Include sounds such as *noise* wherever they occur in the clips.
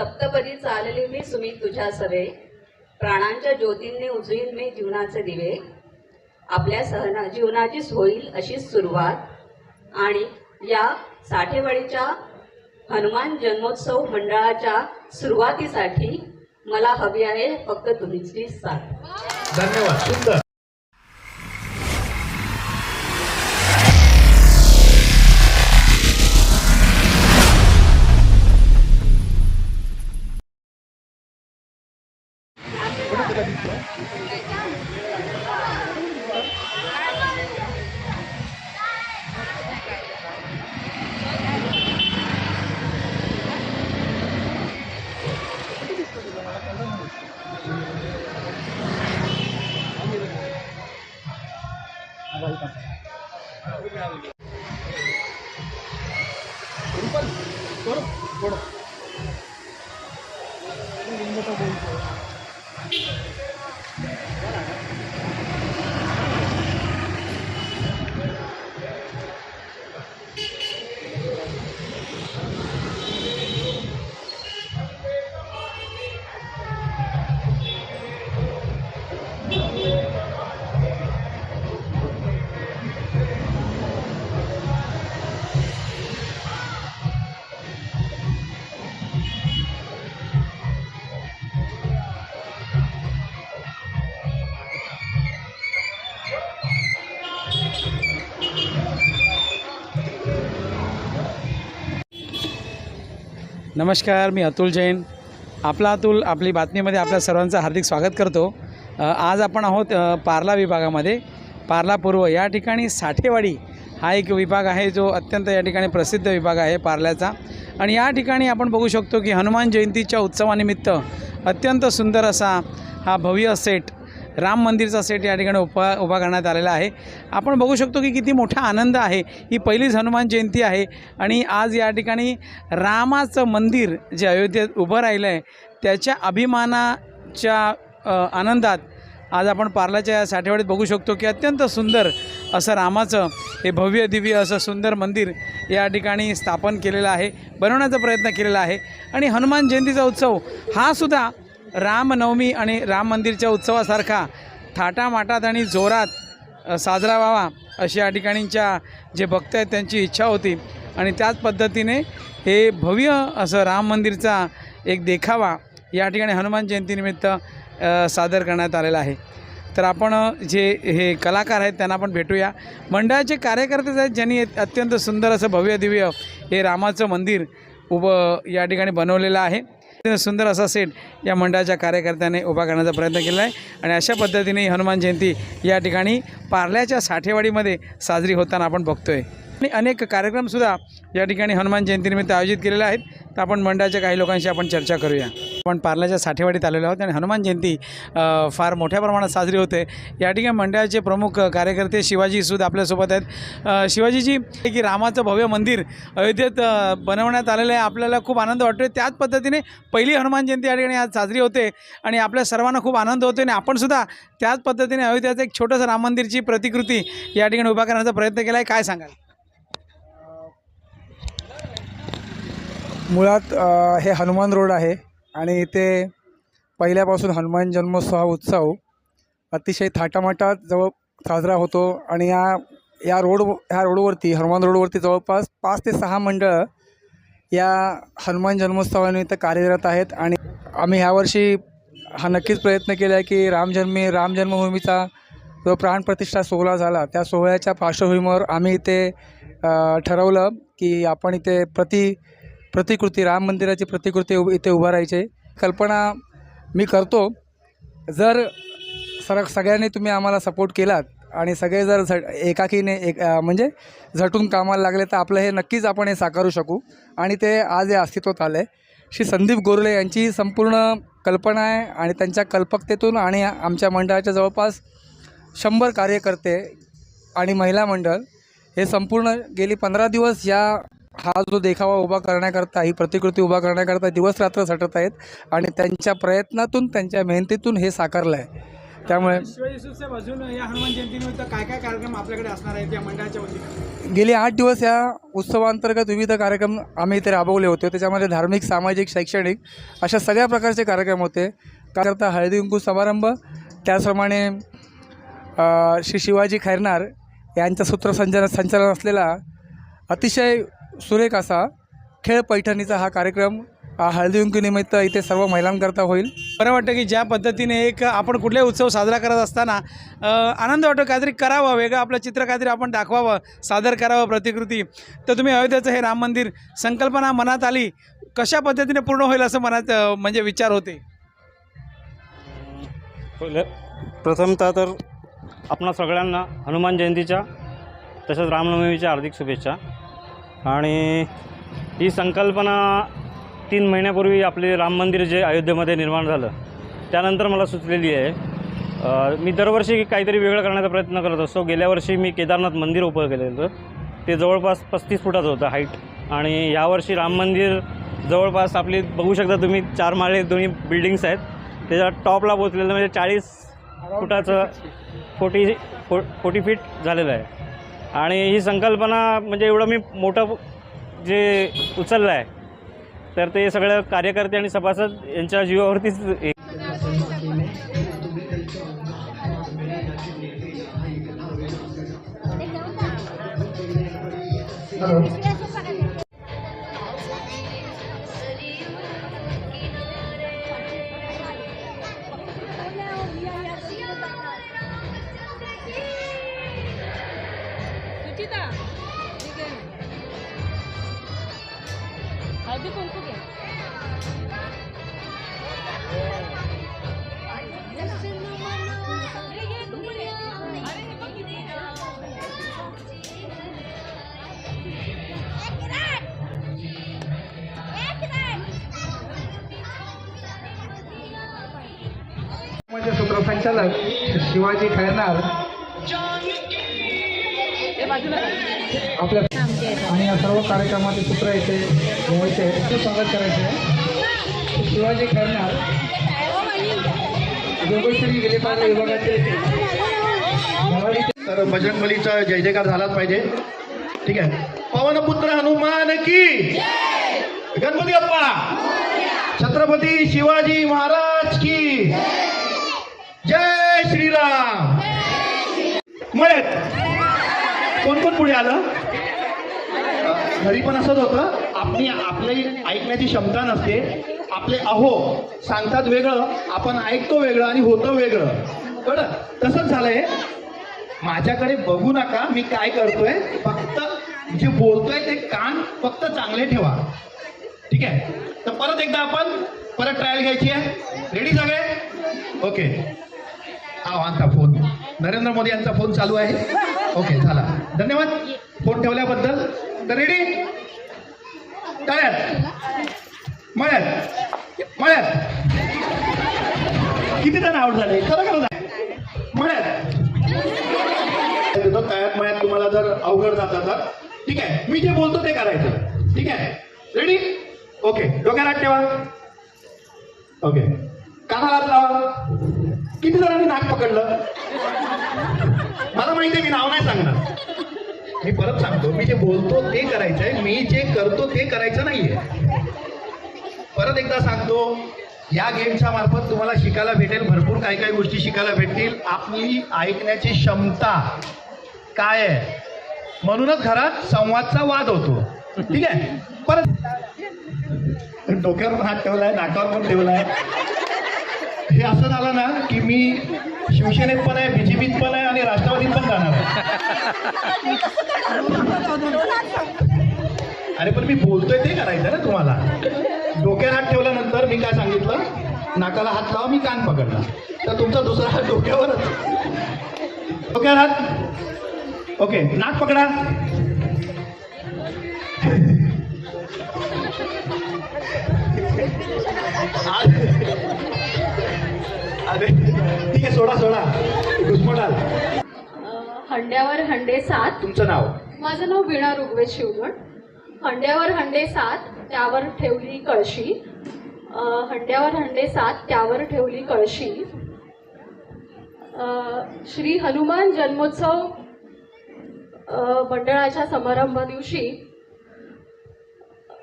सप्तपदी चालली मी सुमित तुझ्या सवे प्राणांच्या ज्योतींनी उजळील मी जीवनाचे दिवे. आपल्या सहना जीवनाचीच होईल अशीच सुरुवात. आणि या साठेवाडीच्या हनुमान जन्मोत्सव मंडळाच्या सुरुवातीसाठी मला हवी आहे फक्त तुमची साथ. धन्यवाद. सुंदर. नमस्कार मी अतुल जैन. आपला अतुल आपली बातमीमध्ये आपल्या सर्वांचं हार्दिक स्वागत करतो. आज आपण आहोत पार्ला विभागामध्ये. पार्ला पूर्व या ठिकाणी साठेवाडी हा एक विभाग आहे जो अत्यंत या ठिकाणी प्रसिद्ध विभाग आहे पार्ल्याचा. आणि या ठिकाणी आपण बघू शकतो की हनुमान जयंतीच्या उत्सवानिमित्त अत्यंत सुंदर असा हा भव्य सेट राम मंदिरचा सेट या ठिकाणी उभा उभा करण्यात आलेला आहे. आपण बघू शकतो की किती मोठा आनंद आहे. ही पहिलीच हनुमान जयंती आहे आणि आज या ठिकाणी रामाचं मंदिर जे अयोध्येत उभं राहिलं आहे त्याच्या अभिमानाच्या आनंदात आज आपण पार्लाच्या या साठेवाडीत बघू शकतो की अत्यंत सुंदर असं रामाचं हे भव्य दिव्य असं सुंदर मंदिर या ठिकाणी स्थापन केलेलं आहे बनवण्याचा प्रयत्न केलेला आहे. आणि हनुमान जयंतीचा उत्सव हा सुद्धा रामनवमी आणि राम मंदिरच्या उत्सवासारखा थाटामाटात आणि जोरात साजरा व्हावा अशी या ठिकाणीच्या जे भक्त आहेत त्यांची इच्छा होती. आणि त्याच पद्धतीने हे भव्य असं राम मंदिरचा एक देखावा या ठिकाणी हनुमान जयंतीनिमित्त सादर करण्यात आलेला आहे. तर आपण जे हे कलाकार आहेत त्यांना आपण भेटूया. मंडळाचे कार्यकर्तेच आहेत ज्यांनी अत्यंत सुंदर असं भव्य दिव्य हे रामाचं मंदिर उभं या ठिकाणी बनवलेलं आहे. सुंदर असा सेट या मंडळाच्या कार्यकर्त्याने उभा करण्याचा प्रयत्न केला आहे आणि अशा पद्धतीने हनुमान जयंती या ठिकाणी पार्ल्याच्या साठेवाडीमध्ये साजरी होताना आपण बघतोय. आणि अनेक कार्यक्रमसुद्धा या ठिकाणी हनुमान जयंतीनिमित्त आयोजित केलेले आहेत. तर आपण मंडळाच्या काही लोकांशी आपण चर्चा करूया. आपण पार्ल्याच्या साठेवाडीत आलेलो आहोत आणि हनुमान जयंती फार मोठ्या प्रमाणात साजरी होते. या ठिकाणी मंडळाचे प्रमुख कार्यकर्ते शिवाजी सुद्धा आपल्यासोबत आहेत. शिवाजीजी की रामाचं भव्य मंदिर अयोध्येत बनवण्यात आलेलं आहे. आपल्याला खूप आनंद वाटतो त्याच पद्धतीने पहिली हनुमान जयंती या ठिकाणी आज साजरी होते आणि आपल्या सर्वांना खूप आनंद होतो आणि आपणसुद्धा त्याच पद्धतीने अयोध्याचं एक छोटंसं राम मंदिरची प्रतिकृती या ठिकाणी उभा करण्याचा प्रयत्न केला आहे काय सांगाल? मुळात हे हनुमान रोड आहे आणि इथे पहिल्यापासून हनुमान जन्मोत्सव हा उत्सव अतिशय थाटामाटात जवळ साजरा होतो आणि या या रोड ह्या रोडवरती हनुमान रोडवरती जवळपास पाच ते सहा मंडळं या हनुमान जन्मोत्सवानिमित्त कार्यरत आहेत आणि आम्ही ह्यावर्षी हा नक्कीच प्रयत्न केला आहे की रामजन्मी राम जन्मभूमीचा जो प्राणप्रतिष्ठा सोहळा झाला त्या सोहळ्याच्या पार्श्वभूमीवर आम्ही इथे ठरवलं की आपण इथे प्रति प्रतिकृती राम मंदिराची प्रतिकृती उभ इथे उभं राहायची कल्पना मी करतो. जर सर सगळ्यांनी तुम्ही आम्हाला सपोर्ट केलात आणि सगळे जर झट एकाकीने एक म्हणजे झटून कामाला लागले तर आपलं हे नक्कीच आपण हे साकारू शकू. आणि ते आज हे अस्तित्वात आलं आहे श्री संदीप गोरले यांची संपूर्ण कल्पना आहे आणि त्यांच्या कल्पकतेतून आणि आमच्या मंडळाच्या जवळपास शंभर कार्यकर्ते आणि महिला मंडळ हे संपूर्ण गेली पंधरा दिवस या हा जो देखावा उभा करण्याकरता ही प्रतिकृती उभा करण्याकरता दिवस रात्र झटत आहेत आणि त्यांच्या प्रयत्नातून त्यांच्या मेहनतीतून हे साकारलं आहे त्यामुळे शिवाजी अजून या हनुमान जयंतीनिमित्त काय काय कार्यक्रम आपल्याकडे असणार आहेत या मंडळाच्या वतीने? गेले आठ दिवस या उत्सवांतर्गत विविध कार्यक्रम आम्ही इथे राबवले होते. त्याच्यामध्ये धार्मिक सामाजिक शैक्षणिक अशा सगळ्या प्रकारचे कार्यक्रम होते. त्याकरता हळदी कुंकू समारंभ त्याचप्रमाणे श्री शिवाजी खैरनार यांचं सूत्रसंचालन संचालन असलेला अतिशय सुरेख असा खेळ पैठणीचा हा कार्यक्रम हा हळदी कुंकूनिमित्त इथे सर्व महिलांकरता होईल. बरं वाटतं की ज्या पद्धतीने एक आपण कुठलाही उत्सव साजरा करत असताना आनंद वाटतो काहीतरी करावं वेगळं आपलं चित्र काहीतरी आपण दाखवावं सादर करावं प्रतिकृती. तर तुम्ही अयोध्येचं हे राम मंदिर संकल्पना मनात आली कशा पद्धतीने पूर्ण होईल असं मनात म्हणजे विचार होते? पहिले प्रथमतः तर आपणा सगळ्यांना हनुमान जयंतीच्या तसंच रामनवमीच्या हार्दिक शुभेच्छा. आणि ही संकल्पना तीन महिन्यापूर्वी आपले राम मंदिर जे अयोध्येमध्ये निर्माण झालं त्यानंतर मला सुचलेली आहे. मी दरवर्षी काहीतरी वेगळं करण्याचा प्रयत्न करत असतो. गेल्या वर्षी मी केदारनाथ मंदिर उभं केलेलं होतं. ते जवळपास पस्तीस फुटाचं होतं हाईट आणि यावर्षी राम मंदिर जवळपास आपली बघू शकता तुम्ही चार माळे दोन्ही बिल्डिंग्स आहेत. त्याच्या टॉपला पोचलेलं म्हणजे चाळीस फुटाचं फोर्टी फो फोर्टी फीट झालेलं आहे. आणि ही संकल्पना म्हणजे एवढं मी मोठं जे उचललं आहे तर ते सगळं कार्यकर्ते आणि सभासद यांच्या जीवावरतीच हे हळदी कुंकू घे? म्हणजे सूत्रसंचालक शिवाजी खैरनार आपल्या आणि या सर्व कार्यक्रमाचे सूत्र येथे घ्यायचे आहे. स्वागत करायचे आहे. शिवाजी खैरनार गोगोश्री गेले पाहिजे विभागाचे मराठी तर बजरंगबलीचा जय जयकार झालाच पाहिजे. ठीक आहे. पवनपुत्र हनुमान की गणपती अप्पा छत्रपती शिवाजी महाराज की जय श्रीराम! मळ्यात! कोण कोण पुढे आलं? घरी पण असंच होतं. आपली आपली ऐकण्याची क्षमता नसते. आपले अहो सांगतात वेगळं आपण ऐकतो वेगळं आणि होतं वेगळं. कळलं तसंच झालंय. माझ्याकडे बघू नका मी काय करतोय. फक्त जे बोलतोय ते कान फक्त चांगले ठेवा. ठीक आहे? तर परत एकदा आपण परत ट्रायल घ्यायची आहे. रेडी सगळे? ओके हा आणता फोन नरेंद्र मोदी यांचा फोन चालू आहे. ओके झाला. धन्यवाद. फोन ठेवल्याबद्दल. तर रेडी तळ्यात मळ्यात. मळ्यात. किती जण आउट झाले? खरं खरं. मळ्यात. देतो तळ्यात मळ्यात तुम्हाला जर अवघड जात तर ठीक आहे. मी जे बोलतो ते करायचं. ठीक आहे? रेडी ओके डोक्यात हात ठेवा. ओके कानाला लावा. किती जणांनी नाक पकडलं? माहिती मी नाव नाही सांगणार. मी परत सांगतो मी जे बोलतो ते करायचंय मी जे करतो ते करायचं नाहीये. परत एकदा सांगतो या गेमच्या मार्फत तुम्हाला शिकायला भेटेल भरपूर काही काही गोष्टी शिकायला भेटतील. आपली ऐकण्याची क्षमता काय आहे? म्हणूनच घरात संवादचा वाद होतो. ठीक आहे? परत डोक्यावर पण हात ठेवलाय नाकावर पण ठेवलाय. हे असं झालं ना की मी शिवसेनेत पण आहे बीजेपीत पण आहे आणि राष्ट्रवादीत पण जाणार आहे. अरे पण मी बोलतोय ते करायचं ना तुम्हाला. डोक्यात हात ठेवल्यानंतर मी काय सांगितलं? नाकाला हात लावा मी कान पकडला तर तुमचा दुसरा हात डोक्यावरच. डोक्यावर हात. ओके नाक पकडा. अरे ठीक आहे सोडा सोडा. घुसमटाल हंड्यावर हंडे सात. तुमचं नाव? माझं नाव वीणा ऋग्वेद शिवगण. हंड्यावर हंडे सात त्यावर ठेवली कळशी. हंड्यावर हंडे सात त्यावर ठेवली कळशी. श्री हनुमान जन्मोत्सव मंडळाच्या समारंभ दिवशी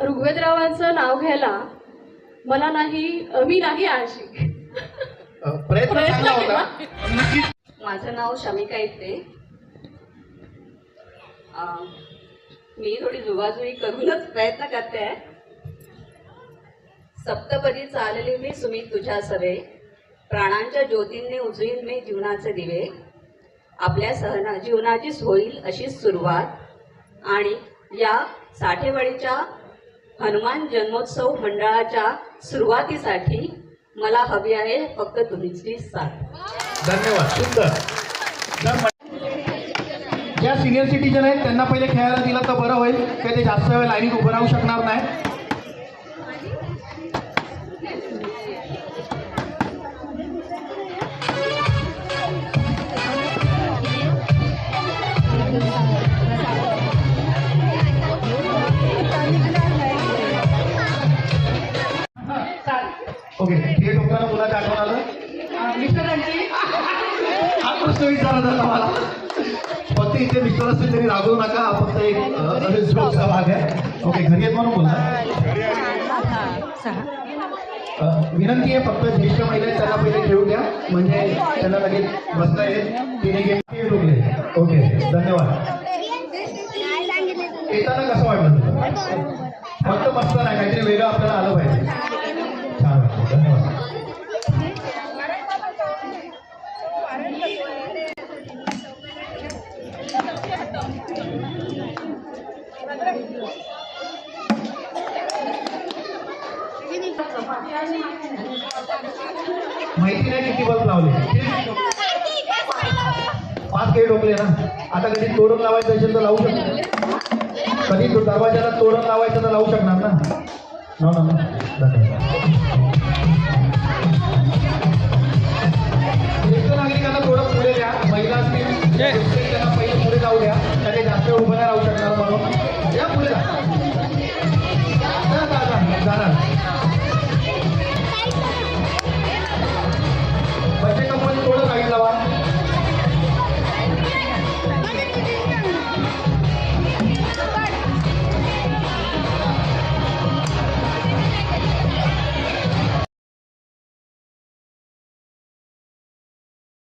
ऋग्वेदरावांचं नाव घ्यायला मला नाही मी नाही आळशी. *laughs* प्रयत्न चांगला. होता. माझं नाव शमिका अं, मी थोडी जुगाजुगी करूनच प्रयत्न करते आहे. सप्तपदी चालली मी सुमित तुझ्या सवे. प्राणांच्या ज्योतींनी उजळीन मी जीवनाचे दिवे. आपल्या सहना जीवनाचीच होईल अशी सुरुवात. आणि या साठेवाडीच्या हनुमान जन्मोत्सव मंडळाच्या सुरुवातीसाठी मला हवी आहे फक्त तुमची साथ. धन्यवाद. सुंदर. ज्या सिनियर सिटीजन आहेत त्यांना पहिले खेळायला दिलं तर बरं होईल. की ते जास्त वेळ लाईनीत उभं राहू शकणार नाही. ओके हे डोक्यानं मुलाचं आठवण आलं? हा प्रश्न विचारला झाला मला. फक्त इथे मिस्टर असतील तरी रागवू नका हा फक्त एक जोकचा भाग आहे. ओके घरी येत म्हणून बोला विनंती आहे फक्त ज्येष्ठ महिला त्यांना पहिले ठेवू द्या. म्हणजे त्यांना लगेच बसता येईल. तिने गेम डोकले ओके धन्यवाद. येताना कसं वाटलं तुला? फक्त बसता नाही काहीतरी वेगळं आपल्याला आलं पाहिजे छान वाटलं धन्यवाद नाही किती बल्ब लावले? पाच काही डोकले ना? आता कधी तोरण लावायचं असेल तर लावू शकतो कधी तो दरवाजाला तोरण लावायचं तर लावू शकणार ना? ज्येष्ठ नागरिकांना थोडं पुढे द्या. महिला असतील. त्यांना पहिले पुढे जाऊ द्या. त्याने जास्त उभं नाही राहू शकणार म्हणून.